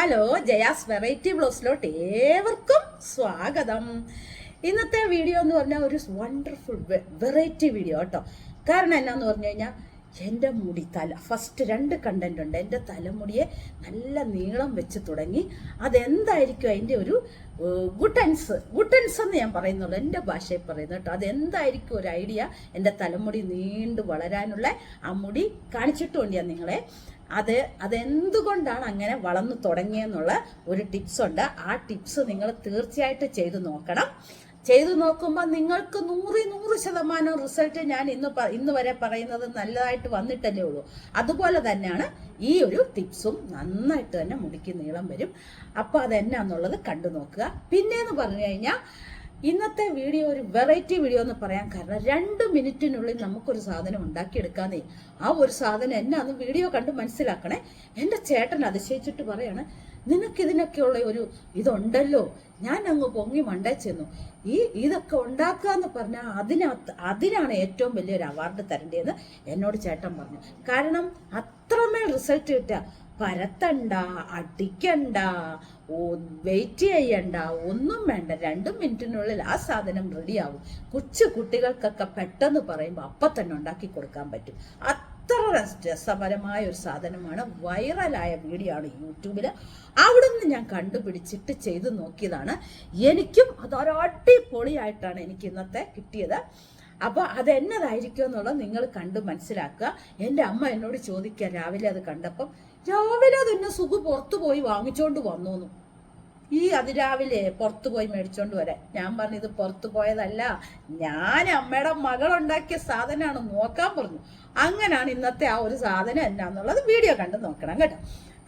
Hello Jaya's variety ബ്ലോസിലോട്ട് ഏവർക്കും സ്വാഗതം. ഇന്നത്തെ വീഡിയോ എന്ന് പറഞ്ഞാൽ ഒരു വണ്ടർഫുൾ വെറൈറ്റി വീഡിയോ കേട്ടോ. കാരണം എന്നാന്ന് പറഞ്ഞു കഴിഞ്ഞാൽ എന്റെ മുടി തല ഫസ്റ്റ് രണ്ട് കണ്ടന്റ് ഉണ്ട്. എന്റെ തലമുടിയെ നല്ല നീളം വെച്ച് തുടങ്ങി അതെന്തായിരിക്കും അതിന്റെ ഒരു ഗുട്ടൻസ് ഗുട്ടൻസ് എന്ന് ഞാൻ പറയുന്നുള്ളൂ. എന്റെ ഭാഷയിൽ പറയുന്നത് കേട്ടോ. അതെന്തായിരിക്കും ഒരു ഐഡിയ എന്റെ തലമുടി നീണ്ടു വളരാനുള്ള ആ മുടി കാണിച്ചിട്ടുണ്ട് ഞാൻ നിങ്ങളെ. അത് അതെന്തുകൊണ്ടാണ് അങ്ങനെ വളർന്നു തുടങ്ങിയെന്നുള്ള ഒരു ടിപ്സ് ഉണ്ട്. ആ ടിപ്സ് നിങ്ങൾ തീർച്ചയായിട്ടും ചെയ്തു നോക്കണം. ചെയ്തു നോക്കുമ്പോൾ നിങ്ങൾക്ക് നൂറ് നൂറ് ശതമാനം റിസൾട്ട് ഞാൻ ഇന്ന് ഇന്ന് വരെ പറയുന്നത് നല്ലതായിട്ട് വന്നിട്ടല്ലേ ഉള്ളൂ. അതുപോലെ തന്നെയാണ് ഈ ഒരു ടിപ്സും നന്നായിട്ട് തന്നെ മുടിക്ക് നീളം വരും. അപ്പോൾ അതെന്നാന്നുള്ളത് കണ്ടു നോക്കുക. പിന്നെന്ന് പറഞ്ഞു കഴിഞ്ഞാൽ ഇന്നത്തെ വീഡിയോ ഒരു വെറൈറ്റി വീഡിയോ എന്ന് പറയാൻ കാരണം രണ്ട് മിനിറ്റിനുള്ളിൽ നമുക്കൊരു സാധനം ഉണ്ടാക്കിയെടുക്കാന്നേ. ആ ഒരു സാധനം എന്നെ അന്ന് വീഡിയോ കണ്ട് മനസ്സിലാക്കണേ. എന്റെ ചേട്ടൻ അതിശയിച്ചിട്ട് പറയാണ് നിനക്കിതിനൊക്കെയുള്ള ഒരു ഇതുണ്ടല്ലോ. ഞാൻ അങ്ങ് പൊങ്ങി മണ്ടേ ചെന്നു. ഈ ഇതൊക്കെ ഉണ്ടാക്കുക എന്ന് പറഞ്ഞാൽ അതിനകത്ത് അതിനാണ് ഏറ്റവും വലിയൊരു അവാർഡ് തരേണ്ടതെന്ന് എന്നോട് ചേട്ടൻ പറഞ്ഞു. കാരണം അത്രമേൽ റിസൾട്ട് കിട്ടുക. പരത്തണ്ട അടിക്കണ്ട വെയിറ്റ് ചെയ്യണ്ട ഒന്നും വേണ്ട രണ്ടും മിനിറ്റിനുള്ളിൽ ആ സാധനം റെഡിയാവും കൊച്ചു കുട്ടികൾക്കൊക്കെ പെട്ടെന്ന് പറയുമ്പോൾ അപ്പം തന്നെ ഉണ്ടാക്കി കൊടുക്കാൻ പറ്റും. അത്ര രസപരമായ ഒരു സാധനമാണ്. വൈറലായ വീഡിയോ ആണ് യൂട്യൂബിൽ നിന്ന് ഞാൻ കണ്ടുപിടിച്ചിട്ട് ചെയ്ത് നോക്കിയതാണ്. എനിക്കും അതൊരു അടിപൊളിയായിട്ടാണ് എനിക്ക് ഇന്നത്തെ കിട്ടിയത്. അപ്പോൾ അതെന്നതായിരിക്കും എന്നുള്ളത് നിങ്ങൾ കണ്ട് മനസ്സിലാക്കുക. എന്റെ അമ്മ എന്നോട് ചോദിക്കുക രാവിലെ അത് കണ്ടപ്പം രാവിലെ തന്നെ സുഖ പുറത്തു പോയി വാങ്ങിച്ചോണ്ട് വന്നു ഈ അതിരാവിലെ പുറത്തു പോയി മേടിച്ചോണ്ട് വരാൻ. ഞാൻ പറഞ്ഞു ഇത് പുറത്തു പോയതല്ല. ഞാൻ അമ്മയുടെ മകളുണ്ടാക്കിയ സാധനമാണ് നോക്കാൻ പറഞ്ഞു. അങ്ങനെയാണ് ഇന്നത്തെ ആ ഒരു സാധനം എന്നാന്നുള്ളത് വീഡിയോ കണ്ട് നോക്കണം കേട്ടോ.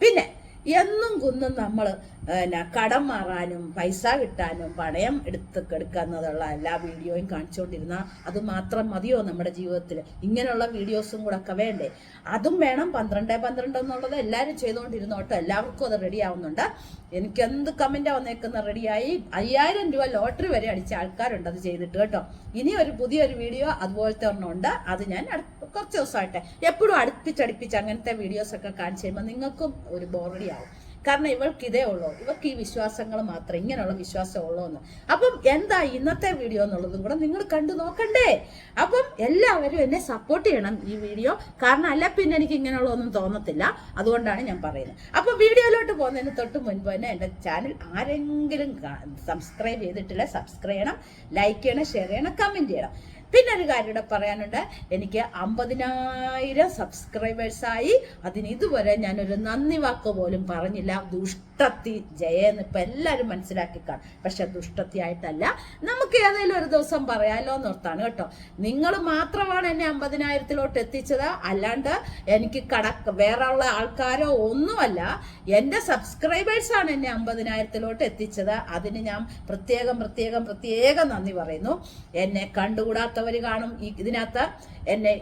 പിന്നെ എന്നും കുന്നും നമ്മൾ പിന്നെ കടം മാറാനും പൈസ കിട്ടാനും പണയം എടുത്ത് എടുക്കാന്നതുള്ള എല്ലാ വീഡിയോയും കാണിച്ചുകൊണ്ടിരുന്ന അത് മാത്രം മതിയോ നമ്മുടെ ജീവിതത്തിൽ ഇങ്ങനെയുള്ള വീഡിയോസും കൂടെ ഒക്കെ വേണ്ടേ? അതും വേണം പന്ത്രണ്ട് പന്ത്രണ്ട് എന്നുള്ളത് എല്ലാവരും ചെയ്തുകൊണ്ടിരുന്നോട്ടോ എല്ലാവർക്കും അത് റെഡി ആവുന്നുണ്ട്. എനിക്ക് എന്ത് കമന്റാ വന്നേക്കുന്ന റെഡിയായി അയ്യായിരം രൂപ ലോട്ടറി വരെ അടിച്ച ആൾക്കാരുണ്ട് അത് ചെയ്തിട്ട് കേട്ടോ. ഇനി ഒരു പുതിയൊരു വീഡിയോ അതുപോലത്തെ ഒരെണ്ണമുണ്ട് അത് ഞാൻ കുറച്ച് ദിവസമായിട്ട് എപ്പോഴും അടുപ്പിച്ചടുപ്പിച്ച് അങ്ങനത്തെ വീഡിയോസ് ഒക്കെ കാണിച്ചു കഴിയുമ്പോൾ നിങ്ങൾക്കും ഒരു ബോറടി ആവും. കാരണം ഇവൾക്ക് ഇതേ ഉള്ളൂ. ഇവർക്ക് ഈ വിശ്വാസങ്ങൾ മാത്രം ഇങ്ങനെയുള്ള വിശ്വാസം ഉള്ളൂ എന്ന് അപ്പം എന്താ ഇന്നത്തെ വീഡിയോ എന്നുള്ളതും കൂടെ നിങ്ങൾ കണ്ടു നോക്കണ്ടേ. അപ്പം എല്ലാവരും എന്നെ സപ്പോർട്ട് ചെയ്യണം ഈ വീഡിയോ. കാരണം അല്ല പിന്നെ എനിക്ക് ഇങ്ങനെയുള്ള ഒന്നും തോന്നത്തില്ല. അതുകൊണ്ടാണ് ഞാൻ പറയുന്നത്. അപ്പൊ വീഡിയോയിലോട്ട് പോകുന്നതിന് തൊട്ട് മുൻപ് തന്നെ എന്റെ ചാനൽ ആരെങ്കിലും സബ്സ്ക്രൈബ് ചെയ്തിട്ടില്ല സബ്സ്ക്രൈബ് ചെയ്യണം ലൈക്ക് ചെയ്യണം ഷെയർ ചെയ്യണം കമന്റ് ചെയ്യണം. പിന്നെ ഒരു കാര്യം കൂടെ പറയാനുണ്ട്. എനിക്ക് അമ്പതിനായിരം സബ്സ്ക്രൈബേഴ്സായി അതിന് ഇതുവരെ ഞാനൊരു നന്ദി വാക്ക് പോലും പറഞ്ഞില്ല. ദുഷ്ടത്തി ജയെന്ന് ഇപ്പം എല്ലാവരും മനസ്സിലാക്കി കാണും. പക്ഷെ ദുഷ്ടത്തി ആയിട്ടല്ല നമുക്ക് ഏതെങ്കിലും ഒരു ദിവസം പറയാലോ എന്നോർത്താണ് കേട്ടോ. നിങ്ങൾ മാത്രമാണ് എന്നെ അമ്പതിനായിരത്തിലോട്ട് എത്തിച്ചത്. അല്ലാണ്ട് എനിക്ക് കട വേറെ ഉള്ള ആൾക്കാരോ ഒന്നുമല്ല. എന്റെ സബ്സ്ക്രൈബേഴ്സാണ് എന്നെ അമ്പതിനായിരത്തിലോട്ട് എത്തിച്ചത്. അതിന് ഞാൻ പ്രത്യേകം പ്രത്യേകം പ്രത്യേകം നന്ദി പറയുന്നു. എന്നെ കണ്ടുകൂടാത്തവർ കാണും. ഇതിനകത്ത് എന്നെ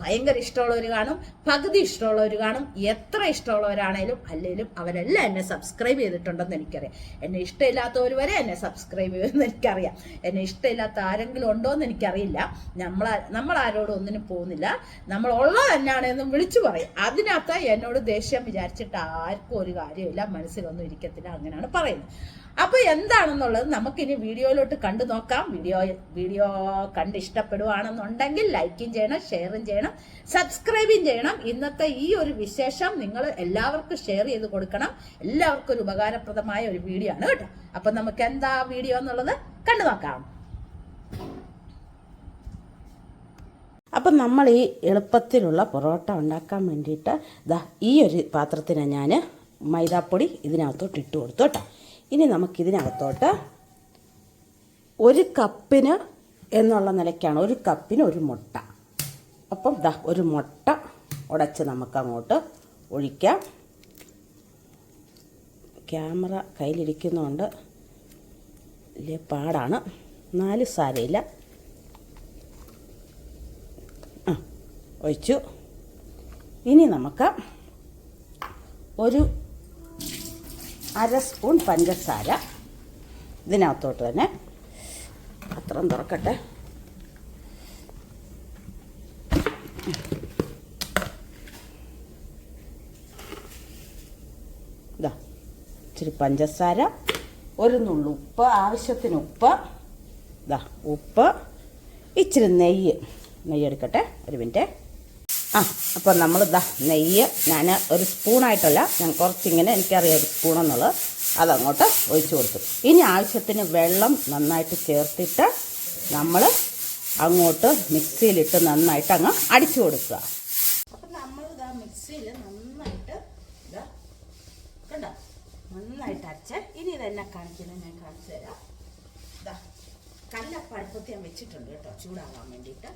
ഭയങ്കര ഇഷ്ടമുള്ളവർ കാണും. പകുതി ഇഷ്ടമുള്ളവർ കാണും. എത്ര ഇഷ്ടമുള്ളവരാണേലും അല്ലെങ്കിലും അവരെല്ലാം എന്നെ സബ്സ്ക്രൈബ് ചെയ്തിട്ടുണ്ടെന്ന് എനിക്കറിയാം. എന്നെ ഇഷ്ടമില്ലാത്തവർ വരെ എന്നെ സബ്സ്ക്രൈബ് ചെയ്യുമെന്ന് എനിക്കറിയാം. എന്നെ ഇഷ്ടമില്ലാത്ത ആരെങ്കിലും ഉണ്ടോ എന്ന് എനിക്കറിയില്ല. നമ്മൾ നമ്മൾ ആരോടും ഒന്നിനും പോകുന്നില്ല. നമ്മൾ ഉള്ളത് തന്നെയാണെന്നും വിളിച്ചു പറയും. അതിനകത്ത് എന്നോട് ദേഷ്യം വിചാരിച്ചിട്ട് ആർക്കും ഒരു കാര്യമില്ല മനസ്സിലൊന്നും ഇരിക്കത്തില്ല. അങ്ങനെയാണ് പറയുന്നത്. അപ്പൊ എന്താണെന്നുള്ളത് നമുക്കിനി വീഡിയോയിലോട്ട് കണ്ടു നോക്കാം. വീഡിയോ വീഡിയോ കണ്ട് ഇഷ്ടപ്പെടുവാണെന്നുണ്ടെങ്കിൽ ലൈക്കും ചെയ്യണം ഷെയറും ചെയ്യണം സബ്സ്ക്രൈബും ചെയ്യണം. ഇന്നത്തെ ഈ ഒരു വിശേഷം നിങ്ങൾ എല്ലാവർക്കും ഷെയർ ചെയ്ത് കൊടുക്കണം. എല്ലാവർക്കും ഒരു ഉപകാരപ്രദമായ ഒരു വീഡിയോ ആണ് കേട്ടോ. അപ്പൊ നമുക്ക് എന്താ വീഡിയോ എന്നുള്ളത് കണ്ടു നോക്കാം. അപ്പം നമ്മൾ ഈ എളുപ്പത്തിലുള്ള പൊറോട്ട ഉണ്ടാക്കാൻ വേണ്ടിയിട്ട് ദാ ഈ ഒരു പാത്രത്തിന് ഞാൻ മൈദാപ്പൊടി ഇതിനകത്തോട്ട് ഇട്ട് കൊടുത്തു കേട്ടോ. ഇനി നമുക്കിതിനകത്തോട്ട് ഒരു കപ്പിന് എന്നുള്ള നിലയ്ക്കാണ്. ഒരു കപ്പിന് ഒരു മുട്ട. അപ്പം ദാ ഒരു മുട്ട ഉടച്ച് നമുക്കങ്ങോട്ട് ഒഴിക്കാം. ക്യാമറ കയ്യിലിരിക്കുന്നതുകൊണ്ട് വലിയ പാടാണ്. നാല് സാരയില്ല. ഒഴിച്ചു. ഇനി നമുക്ക് ഒരു അര സ്പൂൺ പഞ്ചസാര. ഇതിനകത്തോട്ട് തന്നെ പത്രം തുറക്കട്ടെ. ഇതാ ഇച്ചിരി പഞ്ചസാര ഒരു നുള്ളു ഉപ്പ് ആവശ്യത്തിന് ഉപ്പ്. ഇതാ ഉപ്പ് ഇച്ചിരി നെയ്യ്. നെയ്യ് എടുക്കട്ടെ ഒരു മിനിറ്റ്. ആ അപ്പോൾ നമ്മൾ ഇതാ നെയ്യ് ഞാൻ ഒരു സ്പൂണായിട്ടല്ല ഞാൻ കുറച്ചിങ്ങനെ എനിക്കറിയാം ഒരു സ്പൂണെന്നുള്ളത്. അതങ്ങോട്ട് ഒഴിച്ചു കൊടുത്തു. ഇനി ആവശ്യത്തിന് വെള്ളം നന്നായിട്ട് ചേർത്തിട്ട് നമ്മൾ അങ്ങോട്ട് മിക്സിയിലിട്ട് നന്നായിട്ട് അങ്ങ് അടിച്ചു കൊടുക്കുക. അപ്പം നമ്മൾ ഇതാ മിക്സിയിൽ നന്നായിട്ട് ഇതാ കണ്ടോ? നന്നായിട്ട് അരച്ച്. ഇനി ഇതെന്നെ കാണിക്കുന്നത് ഞാൻ കാണിച്ചു തരാം. ഇതാ കല്ലപ്പം ഞാൻ വെച്ചിട്ടുണ്ട് കേട്ടോ ചൂടാകാൻ വേണ്ടിയിട്ട്.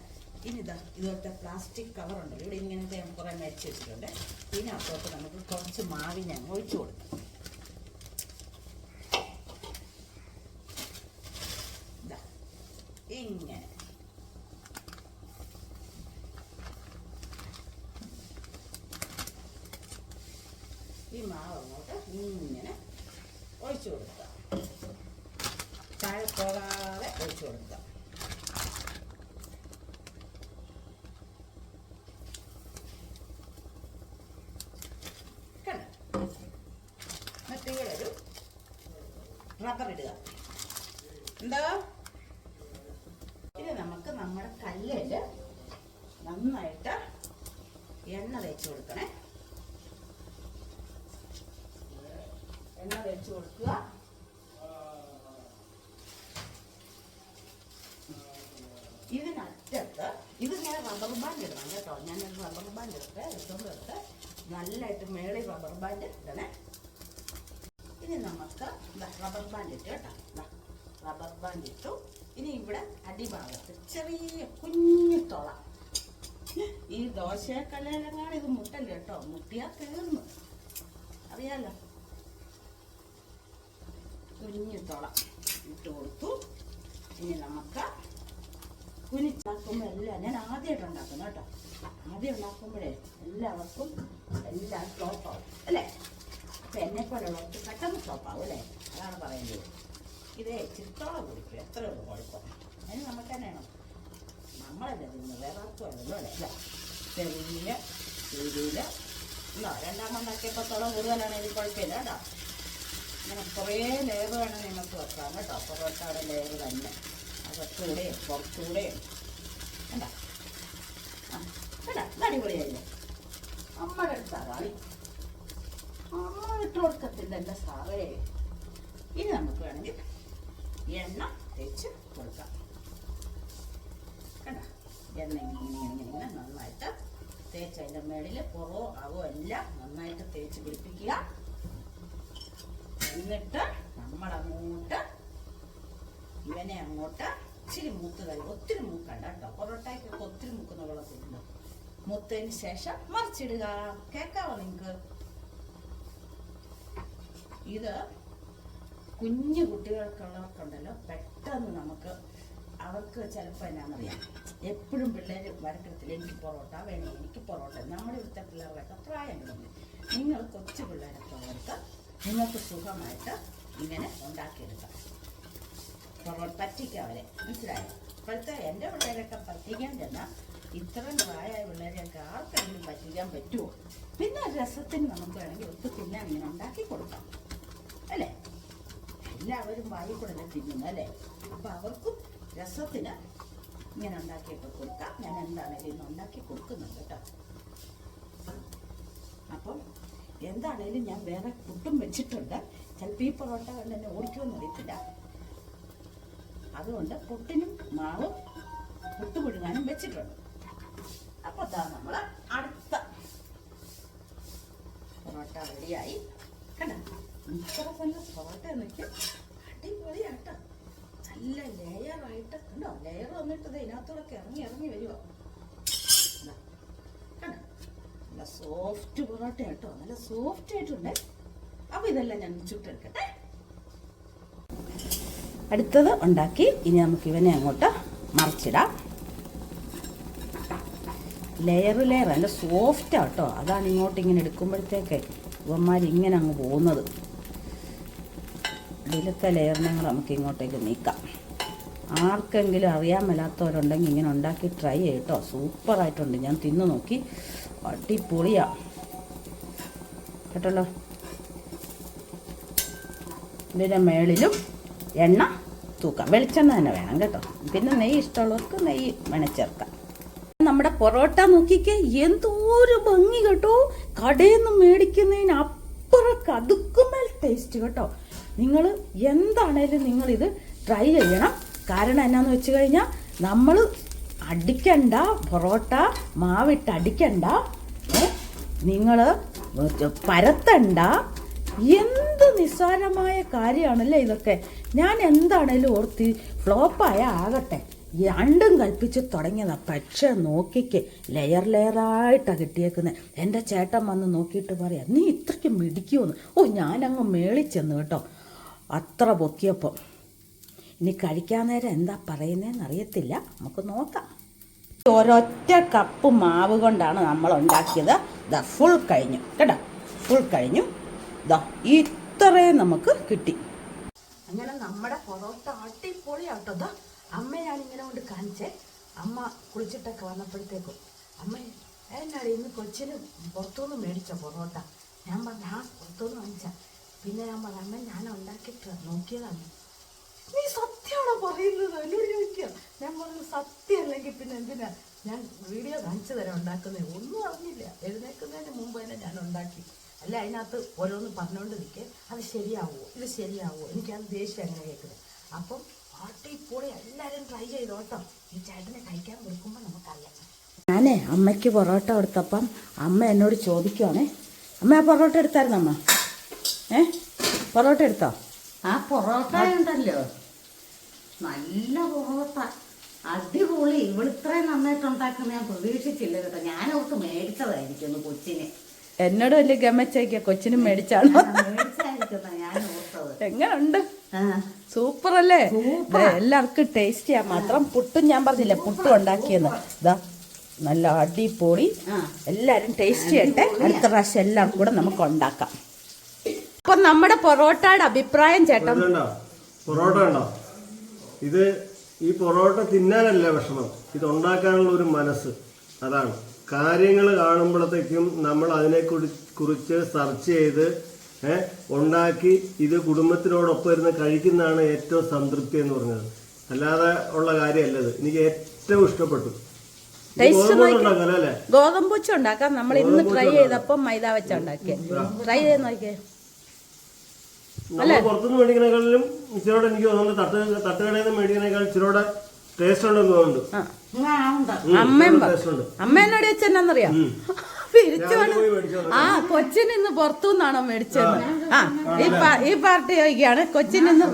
ഇനി ഇതാ ഇതുപോലത്തെ പ്ലാസ്റ്റിക് കവർ ഉണ്ടല്ലോ ഇവിടെ ഇങ്ങനത്തെ കുറേ മേടിച്ച് വെച്ചിട്ടുണ്ട്. ഇതിനകത്തോട്ട് നമുക്ക് കുറച്ച് മാവി ഞാൻ ഒഴിച്ചു കൊടുക്കും ഇതാ ഇങ്ങനെ ഈ മാവ് അങ്ങോട്ട് ഇങ്ങനെ ഒഴിച്ചു കൊടുക്കുക താഴെ പോകാതെ ഒഴിച്ചു കൊടുക്കുക കണ്ടോ? എന്നിട്ട് ഇവിടെ ഒരു റബ്ബർ ഇടുക. എന്താ? ഇനി നമുക്ക് നമ്മുടെ കല്ലിൽ നന്നായിട്ട് എണ്ണ തേച്ച് കൊടുക്കണേ. എണ്ണ തേച്ച് കൊടുക്കുക. ഇതിനറ്റത്ത് ഇത് ഞാൻ റബ്ബർ ബാൻഡ് ഇടണം കേട്ടോ. ഞാൻ റബ്ബർ ബാൻഡ് എടുത്ത് എടുത്തോണ്ട് എടുത്ത് നല്ലതായിട്ട് മേളിൽ റബ്ബർ ബാൻഡ് ഇടണേ. ഇനി നമുക്ക് റബ്ബർ ബാൻഡ് ഇട്ട് കേട്ടോ. റബ്ബർ ബാൻഡ് ഇട്ടു. ഇനി ഇവിടെ അടിഭാഗത്ത് ചെറിയ കുഞ്ഞു തുള. ഈ ദോശക്കല്ലിലെങ്ങാണ് ഇത് മുട്ടല്ല കേട്ടോ? മുട്ടിയാ തീർന്നു. അറിയാലോ? കുഞ്ഞു ഇട്ട് കൊടുത്തു. ഇനി നമുക്ക് കുനിച്ചുണ്ടാക്കുമ്പോൾ എല്ലാം ഞാൻ ആദ്യമായിട്ട് ഉണ്ടാക്കുന്നു കേട്ടോ. ആദ്യം ഉണ്ടാക്കുമ്പോഴേ എല്ലാവർക്കും എല്ലാം ഫ്ലോപ്പാവും അല്ലേ? അപ്പം എന്നെ പോലുള്ളവർക്ക് പെട്ടെന്ന് സ്റ്റോപ്പാവും അല്ലേ? അതാണ് പറയുന്നത്. ഇതേ ചിത്തോളം കുടിക്കും എത്ര ഉള്ളു കുഴപ്പം? അതിന് നമുക്ക് തന്നെയാണ് നമ്മളല്ലേ തിന്നു വേറെ ആർക്കും അല്ലല്ലോ അല്ലേ? ഇല്ല ചെറിയ രീതിയിൽ ഉണ്ടോ രണ്ടാം ഉണ്ടാക്കിയപ്പോൾ കൂടുതലാണെങ്കിൽ കുഴപ്പമില്ല. കേട്ടോ ഇങ്ങനെ കുറേ ലെയർ വേണം നിങ്ങൾക്ക് വെക്കാം കേട്ടോ. പൊറോട്ടയുടെ ലെയർ തന്നെ. അകത്തൂടെയും പുറത്തൂടെയും കണ്ട? ആ കണ്ട? അടിപൊളിയായില്ലേ? നമ്മുടെ അടുത്താ കളി. അമ്മ ഇട്ട് കൊടുക്കത്തില്ല എന്റെ സാറേ. ഇനി നമുക്ക് വേണമെങ്കിൽ എണ്ണ തേച്ച് കൊടുക്കാം. കണ്ട? എണ്ണ ഇങ്ങനെ ഇങ്ങനെ നന്നായിട്ട് തേച്ച് അതിന്റെ മേളിൽ പുറവോ അകോ എല്ലാം നന്നായിട്ട് തേച്ച് പിടിപ്പിക്കുക. എന്നിട്ട് നമ്മളങ്ങോട്ട് ഇവനെ അങ്ങോട്ട് ഇച്ചിരി മൂത്ത് കഴിയും ഒത്തിരി മൂക്കണ്ട കേട്ടോ. പൊറോട്ടയ്ക്കൊക്കെ ഒത്തിരി മൂക്കുന്ന വെള്ളത്തിലുണ്ട്. മൂത്തതിന് ശേഷം മറിച്ചിടുക. കേക്കാവോ നിങ്ങൾക്ക്? ഇത് കുഞ്ഞു കുട്ടികൾക്കുള്ളവർക്കുണ്ടല്ലോ. പെട്ടെന്ന് നമുക്ക് അവർക്ക് ചിലപ്പോൾ എന്നാണെന്നറിയാം എപ്പോഴും പിള്ളേർ വരക്കത്തില്ല എനിക്ക് പൊറോട്ട വേണം എനിക്ക് പൊറോട്ട. നമ്മുടെ ഇവിടുത്തെ പിള്ളേരുടെയൊക്കെ പ്രായം കിടന്നു നിങ്ങൾ കൊച്ചു പിള്ളേരൊക്കെ ഉള്ളവർക്ക് നിങ്ങൾക്ക് സുഖമായിട്ട് ഇങ്ങനെ ഉണ്ടാക്കിയെടുക്കാം. പൊറോട്ട പറ്റിക്കാം അവരെ മനസ്സിലായോ? ഇപ്പോഴത്തെ എന്റെ പിള്ളേരൊക്കെ പറ്റിക്കാൻ ചെന്നാൽ ഇത്രയും പ്രായമായ പിള്ളേരെയൊക്കെ ആർക്കെങ്കിലും പറ്റിക്കാൻ പറ്റുമോ? പിന്നെ രസത്തിന് നമുക്ക് വേണമെങ്കിൽ ഒത്ത് തിന്നാൻ ഇങ്ങനെ ഉണ്ടാക്കി കൊടുക്കാം. അല്ലേ? എല്ലാവരും വായി കൂടെ തിന്നുന്നു അല്ലേ? അപ്പം അവർക്കും രസത്തിന് ഇങ്ങനെ ഉണ്ടാക്കിയൊക്കെ കൊടുക്കാം. ഞാൻ എന്താണെങ്കിലും ഇന്ന് ഉണ്ടാക്കി കൊടുക്കുന്നുണ്ട് കേട്ടോ? അപ്പം എന്താണേലും ഞാൻ വേറെ പുട്ടും വെച്ചിട്ടുണ്ട്. ചിലപ്പോൾ ഈ പൊറോട്ട കണ്ട് ഓടിക്കുമെന്ന് അറിയത്തില്ല. അതുകൊണ്ട് പുട്ടിനും മാവും പുട്ട് പുഴുങ്ങാനും വെച്ചിട്ടുണ്ട്. അപ്പോൾ അതാ നമ്മൾ അടുത്ത പൊറോട്ട റെഡിയായി കണ്ട ഇത്ര പൊറോട്ട എന്നൊക്കെ അടിപൊളിയാട്ടോ. നല്ല ലെയറായിട്ട് കണ്ടോ? ലെയർ വന്നിട്ട് ഇത് ഇതിനകത്തൂടെ ഇറങ്ങി ഇറങ്ങി വരുമോ കണ്ടോ? നല്ല സോഫ്റ്റ് പൊറോട്ട കേട്ടോ നല്ല സോഫ്റ്റ് ആയിട്ടുണ്ട്. അപ്പൊ ഇതെല്ലാം ഞാൻ ചുട്ടെടുക്കട്ടെ. അടുത്തത് ഉണ്ടാക്കി. ഇനി നമുക്ക് ഇവനെ അങ്ങോട്ട് മറിച്ചിടാം. Layer layer. നല്ല സോഫ്റ്റാട്ടോ അതാണ് ഇങ്ങോട്ട് ഇങ്ങനെ എടുക്കുമ്പോഴത്തേക്ക് ഇവന്മാർ ഇങ്ങനെ അങ്ങ് പോകുന്നത്. ഇതിലത്തെ ലെയറിനെ നമുക്ക് ഇങ്ങോട്ടേക്ക് നീക്കാം. ആർക്കെങ്കിലും അറിയാൻ മേലാത്തവരുണ്ടെങ്കിൽ ഇങ്ങനെ ഉണ്ടാക്കി ട്രൈ ചെയ്യട്ടോ. സൂപ്പറായിട്ടുണ്ട്. ഞാൻ തിന്നു നോക്കി. അടിപൊളിയാ. കേട്ടല്ലോ? ഇതിന്റെ മേളിലും എണ്ണ തൂക്കാം. വെളിച്ചെണ്ണ തന്നെ വേണം കേട്ടോ. പിന്നെ നെയ്യ് ഇഷ്ടമുള്ളവർക്ക് നെയ്യ് ചേർക്കാം. നമ്മുടെ പൊറോട്ട നോക്കിക്കേ. എന്തോരു ഭംഗി കേട്ടോ. കടയിൽ നിന്ന് മേടിക്കുന്നതിന് അപ്പുറം കതുക്കുമേൽ ടേസ്റ്റ് കേട്ടോ. നിങ്ങൾ എന്താണേലും നിങ്ങളിത് ട്രൈ ചെയ്യണം. കാരണം എന്നാന്ന് വെച്ച് കഴിഞ്ഞാൽ നമ്മൾ അടിക്കണ്ട പൊറോട്ട മാവിട്ട് അടിക്കണ്ട നിങ്ങൾ പരത്തണ്ട. എന്ത് നിസ്സാരമായ കാര്യമാണല്ലേ ഇതൊക്കെ? ഞാൻ എന്താണേലും ഓർത്തി ഫ്ലോപ്പായ ആകട്ടെ. രണ്ടും കൽപ്പിച്ച് തുടങ്ങിയതാ. പക്ഷെ നോക്കിക്ക് ലെയർ ലെയറായിട്ടാണ് കിട്ടിയേക്കുന്നത് എന്റെ ചേട്ടൻ വന്ന് നോക്കിയിട്ട് പറയാം നീ ഇത്രയ്ക്ക് മിടിക്കുമെന്ന് ഓ ഞാനങ്ങ് മേളിച്ചെന്ന് കേട്ടോ. അത്ര പൊക്കിയപ്പം. ഇനി കഴിക്കാൻ നേരം എന്താ പറയുന്നതെന്ന് അറിയത്തില്ല. നമുക്ക് നോക്കാം. ഒരൊറ്റ കപ്പ് മാവ് കൊണ്ടാണ് നമ്മൾ ഉണ്ടാക്കിയത് ദ ഫുൾ കഴിഞ്ഞു. കേട്ടോ? ഫുൾ കഴിഞ്ഞു. ദ ഇത്രയും നമുക്ക് കിട്ടി. അങ്ങനെ നമ്മുടെ പൊറോട്ട അടിപൊളിയാട്ടോ. ദാ അമ്മ ഞാൻ ഇങ്ങനെ കൊണ്ട് കാണിച്ചേ. അമ്മ കുളിച്ചിട്ടൊക്കെ വന്നപ്പോഴത്തേക്കും അമ്മ എന്നാടി ഇന്ന് കൊച്ചിന് പുറത്തുനിന്ന് മേടിച്ച പൊറോട്ട? ഞാൻ പറഞ്ഞ ആ പുറത്തുനിന്ന് വാങ്ങിച്ച പിന്നെ ഞാൻ അമ്മ ഞാൻ ഉണ്ടാക്കിയിട്ട് നോക്കിയതാണ്. നീ സത്യമാണോ പറയുന്നത്? എന്നോട് ചോദിക്കുക. ഞാൻ പറഞ്ഞു സത്യം അല്ലെങ്കിൽ പിന്നെ എന്തിനാ? ഞാൻ വീഡിയോ കാണിച്ചു തരാം ഉണ്ടാക്കുന്നത് ഒന്നും അറിഞ്ഞില്ല. എഴുന്നേൽക്കുന്നതിന് മുമ്പ് തന്നെ ഞാൻ ഉണ്ടാക്കി. അല്ല അതിനകത്ത് ഓരോന്ന് പറഞ്ഞുകൊണ്ട് നിൽക്കേ. അത് ശരിയാവുമോ ഇത് ശരിയാവുമോ എനിക്കത് ദേഷ്യം അങ്ങനെ കേൾക്കുന്നത്. അപ്പം അടിപൊളി എല്ലാവരും ട്രൈ ചെയ്തോട്ടോ ഈ ചേട്ടനെ കഴിക്കാൻ കൊടുക്കുമ്പോൾ നമുക്കറിയാം. ഞാനേ അമ്മയ്ക്ക് പൊറോട്ട കൊടുത്തപ്പം അമ്മ എന്നോട് ചോദിക്കുവാണേ. അമ്മ ആ പൊറോട്ട എടുത്തായിരുന്നു അമ്മ? ഏ? പൊറോട്ട എടുത്തോ? ആ പൊറോട്ട ഉണ്ടല്ലോ. നല്ല പൊറോട്ട. അടിപൊളി. ഇവിളിത്രയും നന്നായിട്ട് ഉണ്ടാക്കുന്ന ഞാൻ പ്രതീക്ഷിച്ചില്ല കേട്ടോ. ഞാൻ അവർക്ക് മേടിച്ചതായിരിക്കുന്നു കൊച്ചിന്. എന്നോട് വലിയ ഗമച്ചേക്ക കൊച്ചിനും മേടിച്ചാണോ? എങ്ങനുണ്ട്? സൂപ്പർ അല്ലേ? എല്ലാവർക്കും ടേസ്റ്റ് ചെയ്യാൻ മാത്രം പുട്ടും ഞാൻ പറഞ്ഞില്ലേ പുട്ടും ഉണ്ടാക്കിയെന്ന്. ഇതാ നല്ല അടിപൊളി. എല്ലാവരും എല്ലാരും ടേസ്റ്റ് ചെയ്യട്ടെ. അടുത്ത പ്രാവശ്യം എല്ലാവർക്കും കൂടെ നമുക്ക് ഉണ്ടാക്കാം. അപ്പൊ നമ്മുടെ പൊറോട്ടയുടെ അഭിപ്രായം ചേട്ടൻ? പൊറോട്ട ഉണ്ടോ? ഇത് ഈ പൊറോട്ട തിന്നാനല്ല ഭക്ഷണം ഇത് ഉണ്ടാക്കാനുള്ള ഒരു മനസ്സ്. അതാണ്. കാര്യങ്ങൾ കാണുമ്പോഴത്തേക്കും നമ്മൾ അതിനെ കുറി- കുറിച്ച് സെർച്ച് ചെയ്ത് ഉണ്ടാക്കി ഇത് കുടുംബത്തിനോടൊപ്പം ഇരുന്ന് കഴിക്കുന്നതാണ് ഏറ്റവും സംതൃപ്തി എന്ന് പറഞ്ഞത്. അല്ലാതെ ഉള്ള കാര്യമല്ലത് എനിക്ക് ഏറ്റവും ഇഷ്ടപ്പെട്ടു. ഗോതമ്പൂച്ച ഉണ്ടാക്കാം. നമ്മൾ ഇന്ന് ട്രൈ ചെയ്തപ്പം മൈദ വെച്ച് ഉണ്ടാക്കിയത് ട്രൈ ചെയ്ത് നോക്കിയേ. നമ്മൾ പുറത്തുനിന്ന് മേടിക്കുന്നതിനേക്കാളും ഇച്ചിരോടെ എനിക്ക് തോന്നുന്നു തട്ട് തട്ടുകടയിൽ നിന്ന് മേടിക്കുന്നതിനേക്കാൾ ഇച്ചിരോടെ ടേസ്റ്റ് ഉണ്ടെന്ന് തോന്നുന്നുണ്ട്. ഉണ്ട്. അമ്മ എന്നോട് വെച്ചെന്നറിയാം. ആ കൊച്ചിൻ ഇന്ന് പുറത്തുനിന്നാണോ മേടിച്ചത്? ആ. ഈ ഈ പാർട്ടി ചോദിക്കുകയാണ്. കൊച്ചിൻ ഇന്ന്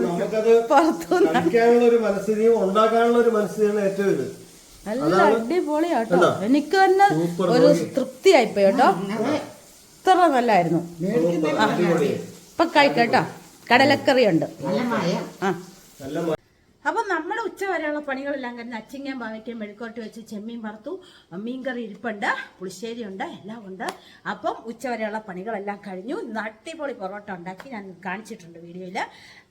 പുറത്തുനിന്ന് മനസ്സിനെയും ഉണ്ടാക്കാനുള്ള ഒരു മനസ്സിനെയാണ് ഏറ്റവും ഇത്. നല്ല അടിപൊളിയാട്ടോ. എനിക്ക് തന്നെ ഒരു തൃപ്തിയായിപ്പോയി കേട്ടോ. ഇത്ര നല്ലായിരുന്നു. ഇപ്പൊ കഴിക്കട്ടോ കടലക്കറി ഉണ്ട് നല്ല മയം. ആ. അപ്പം നമ്മുടെ ഉച്ച വരെയുള്ള പണികളെല്ലാം കഴിഞ്ഞ് അച്ചിങ്ങൻ പാവയ്ക്കയും മെഴുക്കോട്ട് വെച്ച് ചെമ്മീൻ വറുത്തു. മീൻകറി ഇരിപ്പുണ്ട് പുളിശ്ശേരി ഉണ്ട് എല്ലാം ഉണ്ട്. അപ്പം ഉച്ച വരെയുള്ള പണികളെല്ലാം കഴിഞ്ഞു. നട്ടിപൊളി അടിപൊളി പൊറോട്ട ഉണ്ടാക്കി ഞാൻ കാണിച്ചിട്ടുണ്ട് വീഡിയോയിൽ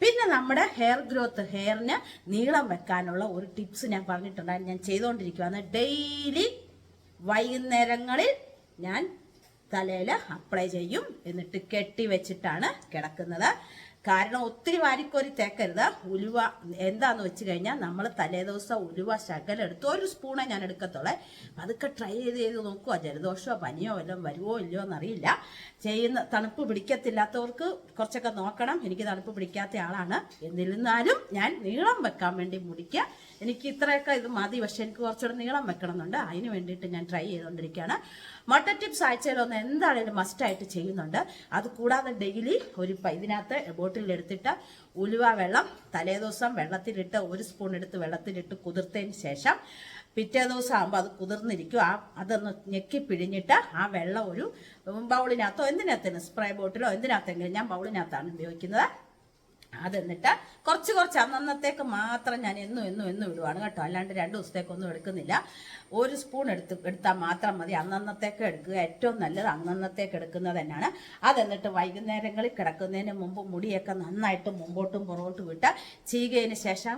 പിന്നെ നമ്മുടെ ഹെയർ ഗ്രോത്ത് ഹെയറിന് നീളം വെക്കാനുള്ള ഒരു ടിപ്സ് ഞാൻ പറഞ്ഞിട്ടുണ്ടായിരുന്നു. ഞാൻ ചെയ്തുകൊണ്ടിരിക്കുകയാണ് ഡെയിലി വൈകുന്നേരങ്ങളിൽ ഞാൻ തലയിൽ അപ്ലൈ ചെയ്യും. എന്നിട്ട് കെട്ടി വെച്ചിട്ടാണ് കിടക്കുന്നത്. കാരണം ഒത്തിരി വാരിക്കോരി തേക്കരുത്. ഉലുവ എന്താന്ന് വെച്ച് കഴിഞ്ഞാൽ നമ്മൾ തലേ ദിവസം ഉലുവ ശകലെടുത്ത് ഒരു സ്പൂണേ ഞാൻ എടുക്കത്തുള്ളേ. അതൊക്കെ ട്രൈ ചെയ്ത് ചെയ്ത് നോക്കുക ജലദോഷമോ പനിയോ വല്ലതും വരുമോ ഇല്ലയോ എന്നറിയില്ല. ചെയ്യുന്ന തണുപ്പ് പിടിക്കത്തില്ലാത്തവർക്ക് കുറച്ചൊക്കെ നോക്കണം. എനിക്ക് തണുപ്പ് പിടിക്കാത്ത ആളാണ്. എന്നിരുന്നാലും ഞാൻ നീളം വെക്കാൻ വേണ്ടി മുടിക്കുക എനിക്ക് ഇത്രയൊക്കെ ഇത് മതി. പക്ഷെ എനിക്ക് കുറച്ചുകൂടെ നീളം വെക്കണം എന്നുണ്ട് അതിന് വേണ്ടിയിട്ട് ഞാൻ ട്രൈ ചെയ്തുകൊണ്ടിരിക്കുകയാണ്. മട്ട ടിപ്സ് ആഴ്ചയിലൊന്ന് എന്താണേലും മസ്റ്റായിട്ട് ചെയ്യുന്നുണ്ട്. അത് കൂടാതെ ഡെയിലി ഒരു ഇതിനകത്ത് ബോട്ടിലെടുത്തിട്ട് ഉലുവ വെള്ളം തലേദിവസം വെള്ളത്തിലിട്ട് ഒരു സ്പൂൺ എടുത്ത് വെള്ളത്തിലിട്ട് കുതിർത്തതിന് ശേഷം പിറ്റേ ദിവസം ആകുമ്പോൾ അത് കുതിർന്നിരിക്കും. ആ അതൊന്ന് ഞെക്കി പിഴിഞ്ഞിട്ട് ആ വെള്ളം ഒരു ബൗളിനകത്തോ എന്തിനകത്തേനും സ്പ്രേ ബോട്ടിലോ എന്തിനകത്തെങ്കിലും ഞാൻ ബൗളിനകത്താണ് ഉപയോഗിക്കുന്നത്. അതെന്നിട്ട് കുറച്ച് കുറച്ച് അന്നന്നത്തേക്ക് മാത്രം ഞാൻ എന്നും എന്നും എന്നും ഇടുവാണ് കേട്ടോ. അല്ലാണ്ട് രണ്ട് ദിവസത്തേക്കൊന്നും എടുക്കുന്നില്ല. ഒരു സ്പൂൺ എടുത്ത് എടുത്താൽ മാത്രം മതി. അന്നന്നത്തേക്ക് എടുക്കുക. ഏറ്റവും നല്ലത് അന്നന്നത്തേക്ക് എടുക്കുന്നത് തന്നെയാണ്. അതെന്നിട്ട് വൈകുന്നേരങ്ങളിൽ കിടക്കുന്നതിന് മുമ്പ് മുടിയൊക്കെ നന്നായിട്ട് മുമ്പോട്ടും പുറകോട്ടും വിട്ട് ചീകതിന് ശേഷം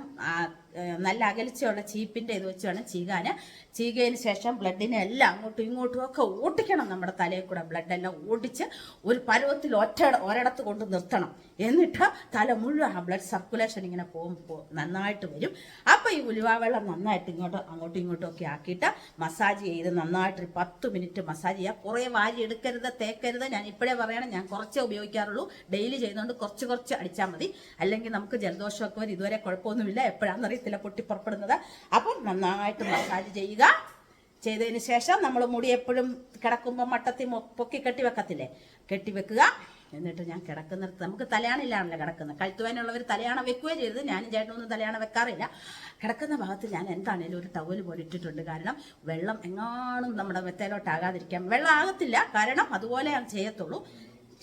നല്ല അകലിച്ചുള്ള ചീപ്പിന്റെ ഇത് വെച്ച് വേണം ചീകാൻ ചീകയതിന് ശേഷം ബ്ലഡിനെ എല്ലാം അങ്ങോട്ടും ഇങ്ങോട്ടും ഒക്കെ ഓട്ടിക്കണം നമ്മുടെ തലയിൽ കൂടെ. ബ്ലഡെല്ലാം ഓടിച്ച് ഒരു പരുവത്തിൽ ഒറ്റ ഒരിടത്ത് കൊണ്ട് നിർത്തണം. എന്നിട്ട് തല മുഴുവൻ ആ ബ്ലഡ് സർക്കുലേഷൻ ഇങ്ങനെ പോകുമ്പോൾ നന്നായിട്ട് വരും. അപ്പോൾ ഈ ഉലുവാവെള്ളം നന്നായിട്ട് ഇങ്ങോട്ട് അങ്ങോട്ടും ഇങ്ങോട്ടും ഒക്കെ ആക്കിയിട്ട് മസാജ് ചെയ്ത് നന്നായിട്ട് ഒരു പത്ത് മിനിറ്റ് മസാജ് ചെയ്യുക കുറേ വാരി എടുക്കരുത് തേക്കരുത്. ഞാൻ ഇപ്പോഴേ പറയണം ഞാൻ കുറച്ചേ ഉപയോഗിക്കാറുള്ളൂ. ഡെയിലി ചെയ്യുന്നതുകൊണ്ട് കുറച്ച് കുറച്ച് അടിച്ചാൽ മതി. അല്ലെങ്കിൽ നമുക്ക് ജലദോഷമൊക്കെ വരും. ഇതുവരെ കുഴപ്പമൊന്നുമില്ല. എപ്പോഴാണെന്ന് അറിയത്തില്ല പൊട്ടിപ്പുറപ്പെടുന്നത് അപ്പം നന്നായിട്ട് മസാജ് ചെയ്യുക. ചെയ്തതിന് ശേഷം നമ്മൾ മുടി എപ്പോഴും കിടക്കുമ്പോൾ മട്ടത്തി പൊക്കി കെട്ടി വെക്കത്തില്ലേ? കെട്ടി വെക്കുക. എന്നിട്ട് ഞാൻ കിടക്കുന്നിടത്ത് നമുക്ക് തലയാണില്ലാണല്ലോ കിടക്കുന്നത്. കഴുത്തുവാനുള്ളവർ തലയാണ വെക്കുകയോ ചെയ്തത് ഞാനും ചേട്ടനൊന്നും തലയാണ വെക്കാറില്ല. കിടക്കുന്ന ഭാഗത്ത് ഞാൻ എന്താണേലും ഒരു ടവൽ പോലെ ഇട്ടിട്ടുണ്ട്. കാരണം വെള്ളം എങ്ങാനും നമ്മുടെ മെത്തയിലോട്ടാകാതിരിക്കാം വെള്ളം ആകത്തില്ല. കാരണം അതുപോലെ ഞാൻ ചെയ്യത്തുള്ളൂ.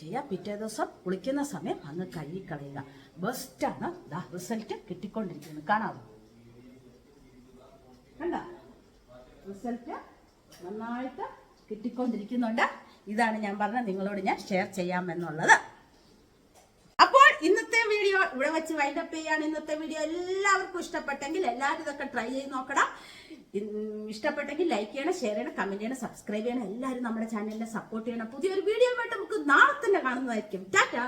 ചെയ്യാം. പിറ്റേ ദിവസം കുളിക്കുന്ന സമയം അങ്ങ് കഴുകി കളയുക. ബെസ്റ്റാണ് ദാ റിസൾട്ട് കിട്ടിക്കൊണ്ടിരിക്കുന്നത് കാണാതെ കണ്ട? റിസൾട്ട് നന്നായിട്ട് കിട്ടിക്കൊണ്ടിരിക്കുന്നുണ്ട്. ഇതാണ് ഞാൻ പറഞ്ഞത്. നിങ്ങളോട് ഞാൻ ഷെയർ ചെയ്യാമെന്നുള്ളത്. അപ്പോൾ ഇന്നത്തെ വീഡിയോ ഇവിടെ വെച്ച് വൈൻഡപ്പ് ചെയ്യാണ് ഇന്നത്തെ വീഡിയോ എല്ലാവർക്കും ഇഷ്ടപ്പെട്ടെങ്കിൽ എല്ലാവരും ഇതൊക്കെ ട്രൈ ചെയ്ത് നോക്കണം. ഇഷ്ടപ്പെട്ടെങ്കിൽ ലൈക്ക് ചെയ്യണം ഷെയർ ചെയ്യണം കമന്റ് ചെയ്യണം സബ്സ്ക്രൈബ് ചെയ്യണം. എല്ലാവരും നമ്മുടെ ചാനലിനെ സപ്പോർട്ട് ചെയ്യണം. പുതിയൊരു വീഡിയോ ആയിട്ട് നമുക്ക് നാളെ തന്നെ കാണുന്നതായിരിക്കും. ടാറ്റാ!